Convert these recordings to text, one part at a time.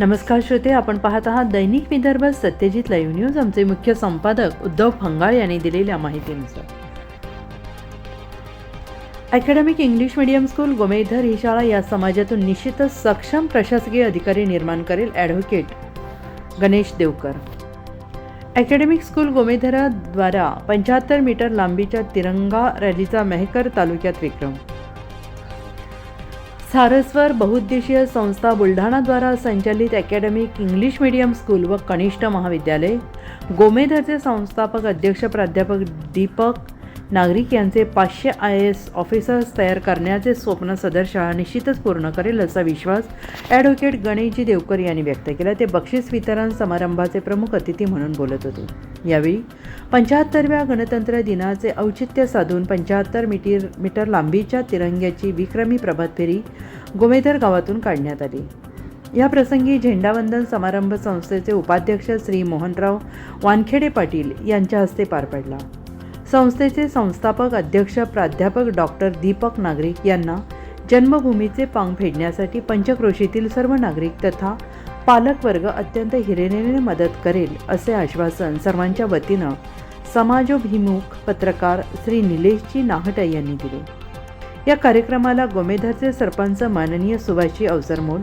नमस्कार श्रोते आपण पाहत आहात दैनिक विदर्भ सत्यजित लाईव्ह न्यूज. आमचे मुख्य संपादक उद्धव फंगाळ यांनी दिलेल्या माहितीनुसार. Academic English medium school Gomedhar ही शाळा या समाजातून निश्चितच सक्षम प्रशासकीय अधिकारी निर्माण करेल advocate Ganesh Devkar. Academic school गोमेधराद्वारा पंच्याहत्तर मीटर लांबीच्या तिरंगा रॅलीचा मेहकर तालुक्यात विक्रम. सारस्वर बहुउद्देशीय संस्था बुलढाणाद्वारा संचालित अकॅडमिक इंग्लिश मीडियम स्कूल व कनिष्ठ महाविद्यालय. गोमेधरचे संस्थापक अध्यक्ष प्राध्यापक दीपक नागरिक यांचे पाचशे आय एस ऑफिसर्स तयार करण्याचे स्वप्न सदर शाळा निश्चितच पूर्ण करेल असा विश्वास ॲडव्होकेट गणेशजी देवकर यांनी व्यक्त केला. ते बक्षीस वितरण समारंभाचे प्रमुख अतिथी म्हणून बोलत होते. यावेळी पंच्याहत्तरव्या गणतंत्र दिनाचे औचित्य साधून पंच्याहत्तर मीटर मीटर लांबीच्या तिरंग्याची विक्रमी प्रभात फेरी गोमेधर गावातून काढण्यात आली. या प्रसंगी झेंडावंदन समारंभ संस्थेचे उपाध्यक्ष श्री मोहनराव वानखेडे पाटील यांच्या हस्ते पार पडला. संस्थेचे संस्थापक अध्यक्ष प्राध्यापक डॉक्टर दीपक नागरिक यांना जन्मभूमीचे पांग फेडण्यासाठी पंचक्रोशीतील सर्व नागरिक तथा पालकवर्ग अत्यंत हिरिरीने मदत करेल असे आश्वासन सर्वांच्या वतीनं समाजोभिमुख पत्रकार श्री निलेशजी नाहटा यांनी दिले. या कार्यक्रमाला गोमेधरचे सरपंच माननीय सुभाषी अवसरमोल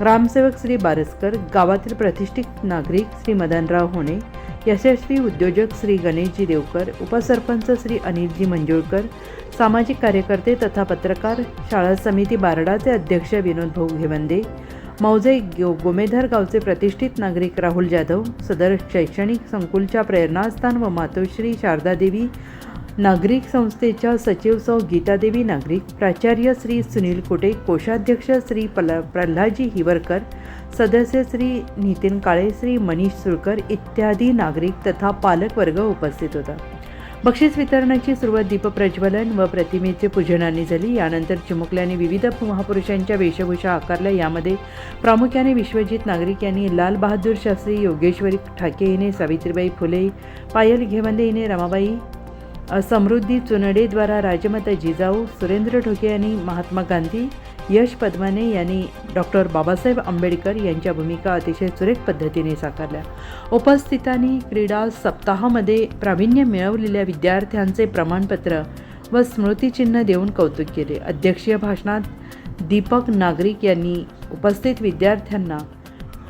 ग्रामसेवक श्री बारसकर गावातील प्रतिष्ठित नागरिक श्री मदनराव होणे यशस्वी उद्योजक श्री गणेशजी देवकर उपसरपंच श्री अनिलजी मंजुळकर सामाजिक कार्यकर्ते तथा पत्रकार शाळा समिती बारडाचे अध्यक्ष विनोद भाऊ घेवंदे मौजे गो गोमेधर गावचे प्रतिष्ठित नागरिक राहुल जाधव सदर शैक्षणिक संकुलच्या प्रेरणास्थान व मातोश्री शारदादेवी नागरिक संस्थेच्या सचिव सौ गीतादेवी नागरिक प्राचार्य श्री सुनील कुटे कोषाध्यक्ष श्री पला प्रल्हादजी हिवरकर सदस्य श्री नितीन काळे श्री मनीष सुळकर इत्यादी नागरिक तथा पालकवर्ग उपस्थित होता. बक्षीस वितरणाची सुरुवात दीपप्रज्वलन व प्रतिमेचे पूजनाने झाली यानंतर चिमुकल्याने विविध महापुरुषांच्या वेशभूषा आकारल्या. यामध्ये प्रामुख्याने विश्वजित नागरिक यांनी लाल बहादूर शास्त्री योगेश्वरी ठाके हिने सावित्रीबाई फुले पायल घेवंदे हिने रमाबाई समृद्धी चुनडेद्वारा राजमाता जिजाऊ सुरेंद्र ढोके यांनी महात्मा गांधी यश पद्माने यांनी डॉक्टर बाबासाहेब आंबेडकर यांच्या भूमिका अतिशय सुरेख पद्धतीने साकारल्या. उपस्थितांनी क्रीडा सप्ताहामध्ये प्रावीण्य मिळवलेल्या विद्यार्थ्यांचे प्रमाणपत्र व स्मृतिचिन्ह देऊन कौतुक केले. अध्यक्षीय भाषणात दीपक नागरिक यांनी उपस्थित विद्यार्थ्यांना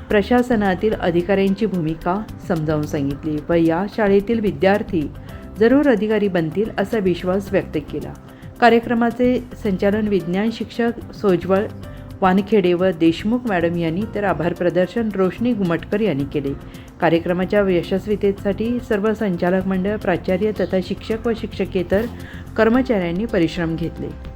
प्रशासनातील अधिकाऱ्यांची भूमिका समजावून सांगितली व या शाळेतील विद्यार्थी जरूर अधिकारी बनतील असा विश्वास व्यक्त केला. कार्यक्रमाचे संचालन विज्ञान शिक्षक सोजवळ वानखेडे व देशमुख मॅडम यांनी तर आभार प्रदर्शन रोशनी घुमटकर यांनी केले. कार्यक्रमाच्या यशस्वीतेसाठी सर्व संचालक मंडळ प्राचार्य तथा शिक्षक व शिक्षकेतर कर्मचाऱ्यांनी परिश्रम घेतले.